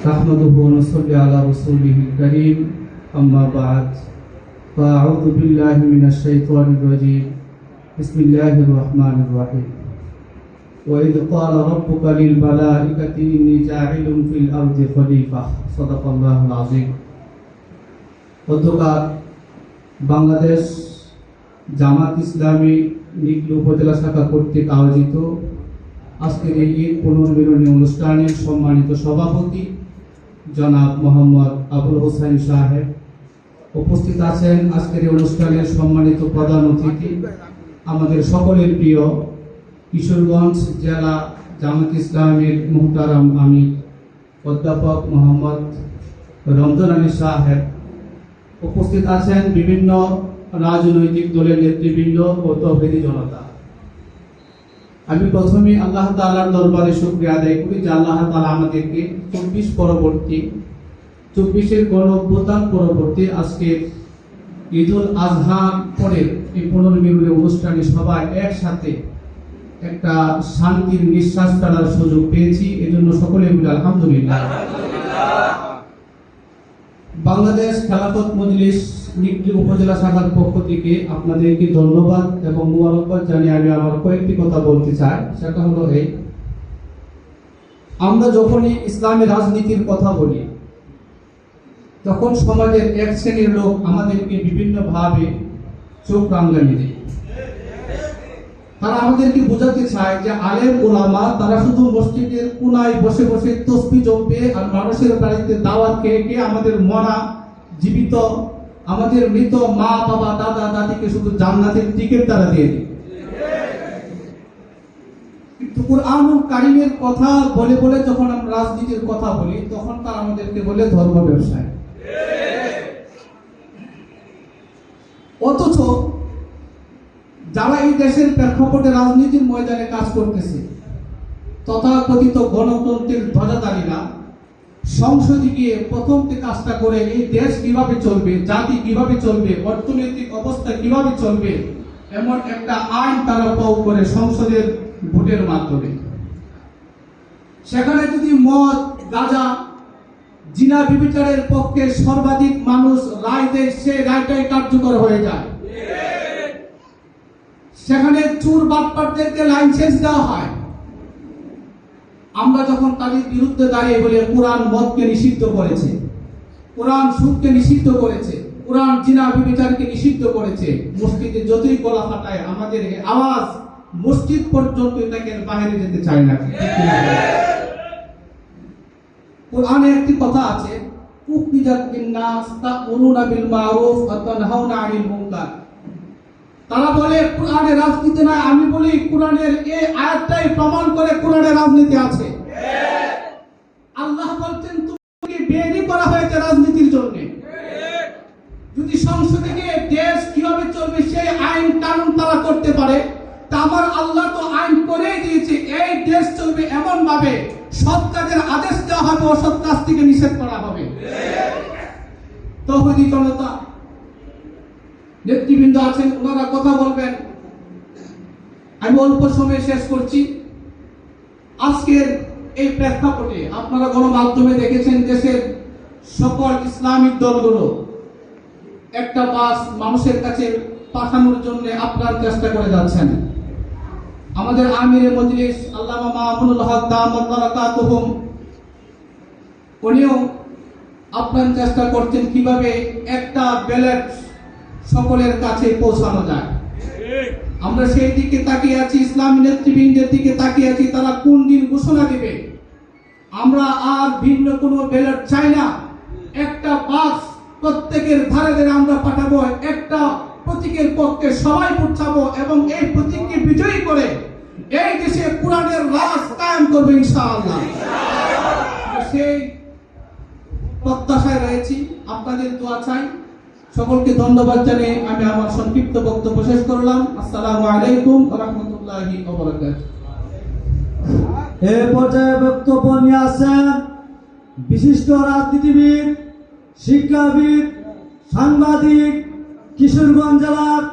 نحمده ونصلي على رسوله الكريم أما بعد فأعوذ بالله من الشيطان الرجيم بسم الله الرحمن الرحيم وإذ قال ربك للملائكة إني جاعل في الأرض خليفة صدق الله العظيم গতকাল বাংলাদেশ জামাত ইসলামী নিকলি উপজেলা শাখা কর্তৃক আয়োজিত আজকের এই ঈদ পুনর্মিলনী অনুষ্ঠানের সম্মানিত সভাপতি জনাব মোহাম্মদ আবুল হোসেন সাহেব। উপস্থিত আছেন আজকের অনুষ্ঠানের সম্মানিত প্রধান অতিথি, আমাদের সকলের প্রিয় কিশোরগঞ্জ জেলা জামাত ইসলামের মুহতারাম আমি অধ্যাপক মোহাম্মদ রমজান আলী সাহেব। উপস্থিত আছেন বিভিন্ন রাজনৈতিক দলের নেতৃবৃন্দ ও তৌহিদি জনতা। আমি প্রথমে আল্লাহ তাআলার দরবারে শুকরিয়া আদায় করি যে আল্লাহ তাআলা আমাদেরকে চব্বিশ পরবর্তী, চব্বিশের গণ পরবর্তী আজকে ঈদুল আজহা পরে এই পুনর্মিলনী অনুষ্ঠানে সবাই একসাথে একটা শান্তির নিঃশ্বাস ফেলার সুযোগ পেয়েছি। এজন্য সকলে মিলে আলহামদুলিল্লাহ। বাংলাদেশ খেলাফত মজলিস নিকলি উপজেলা শাখার পক্ষ থেকে আপনাদেরকে ধন্যবাদ এবং মুবারকবাদ জানিয়ে আমি আমার কয়েকটি কথা বলতে চাই। সেটা হলো এই, আমরা যখনই ইসলামী রাজনীতির কথা বলি, তখন সমাজের এক শ্রেণির লোক আমাদেরকে বিভিন্নভাবে চোখ রাঙ্গানি দেয়। তারা আমাদেরকে বোঝাতে চায় যে আলেম ওলামা তারা শুধু মসজিদের কোনায় বসে বসে তসবি জপবে আর মানুষের বাড়িতে দাওয়াত খেয়ে খেয়ে আমাদের মরা জীবিত, আমাদের মৃত মা, বাবা, দাদা, দাদিকে শুধু জান্নাতের টিকিট তারা দিয়ে কিন্তু কোরআনুল কারিমের কথা বলে বলে যখন আমরা রাজনীতির কথা বলি, তখন তারা আমাদেরকে বলে ধর্ম ব্যবসায়। অথচ যারা এই দেশের প্রেক্ষাপটে রাজনীতির ময়দানে কাজ করতেছে, তথাকথিত গণতন্ত্রের ধ্বজাধারীরা সংসদে গিয়ে প্রথম যে কাজটা করে, এই দেশ কীভাবে চলবে, জাতি কীভাবে চলবে, অর্থনৈতিক অবস্থা কীভাবে চলবে, এমন একটা আইন তারা পাও করে সংসদের ভোটের মাধ্যমে। সেখানে যদি মদ, গাঁজা, জিনা বিবিচারের পক্ষে সর্বাধিক মানুষ রায় দেয় সে রায়টাই কার্যকর হয়ে যায়। সেখানে চুর বাটপাটদেরকে লাইসেন্স দেওয়া হয়। আমরা যখন তাদের বিরুদ্ধে দাঁড়িয়ে বলে কোরআন মদকে নিষিদ্ধ করেছে, কোরআন সুদকে নিষিদ্ধ করেছে, কোরআন জিনা বিবিচারকে নিষিদ্ধ করেছে, মসজিদে যতই গলা ফাটায়, আমাদের আওয়াজ মসজিদ পর্যন্ত এটাকে বাইরে যেতে চায় না। কোরআনে একটি কথা আছে উকনিজাত বিন্নাস তা'মুরুনা বিল মারুফ ওয়া তানহাউনা আনিল তারা বলে কোরআনে রাজনীতি নয়। আমি বলি, কোরআনের এই আয়াতটাই প্রমাণ করে কোরআনে রাজনীতি আছে। আল্লাহ বলছেন তুমি বেরি করা হয়েছে রাজনীতির জন্য। যদি সংসদে গিয়ে দেশ কীভাবে চলবে, সেই আইন কানুন তারা করতে পারে। আমার আল্লাহ তো আইন করেই দিয়েছে, এই দেশ চলবে এমন ভাবে সৎ কাজের আদেশ দেওয়া হবে, অসৎ কাজ থেকে নিষেধ করা হবে। তৌহিদি জনতা নেতৃবৃন্দ আছেন, ওনারা কথা বলবেন। আমি অল্প সময়ে শেষ করছি। আজকের এই প্রেক্ষাপটে আপনারা গণমাধ্যমে দেখেছেন দেশের সকল ইসলামিক দলগুলো একটা বাস মানুষের কাছে পাঠানোর জন্য আপনার চেষ্টা করে যাচ্ছেন। আমাদের আমিরে মজলিস, আল্লামা মাহমুদুল হক বারাকাতুহুম উনিও আপনার চেষ্টা করছেন কীভাবে একটা ব্যালেট সকলের কাছে পৌঁছানো যায়। আমরা সেই দিকে তাকিয়ে আছি, ইসলামী নেতৃবৃন্দের দিকে তাকিয়ে আছি, তারা কোন দিন ঘোষণা দিবে? আমরা আর ভিন্ন কোনো ব্যালট চাই না। একটা বাস প্রত্যেকের ধারে ধারে আমরা পাঠাবো, একটা প্রতীকের পক্ষে সবাই পৌঁছাবো এবং এই প্রতীককে বিজয়ী করে এই দেশে কোরআনের রাজ কায়েম করবে ইনশাআল্লাহ। সেই প্রত্যাশায় রয়েছি। আপনাদের দোয়া চাই। সকলকে ধন্যবাদ জানিয়ে আমি আমার সংক্ষিপ্ত বক্তব্য শেষ করলাম। আসসালামু আলাইকুম রহমতুল্লাহি এ পর্যায়ে বক্তব্য নিয়ে আসেন বিশিষ্ট রাজনীতিবিদ, শিক্ষাবিদ, সাংবাদিক, কিশোরগঞ্জ জেলার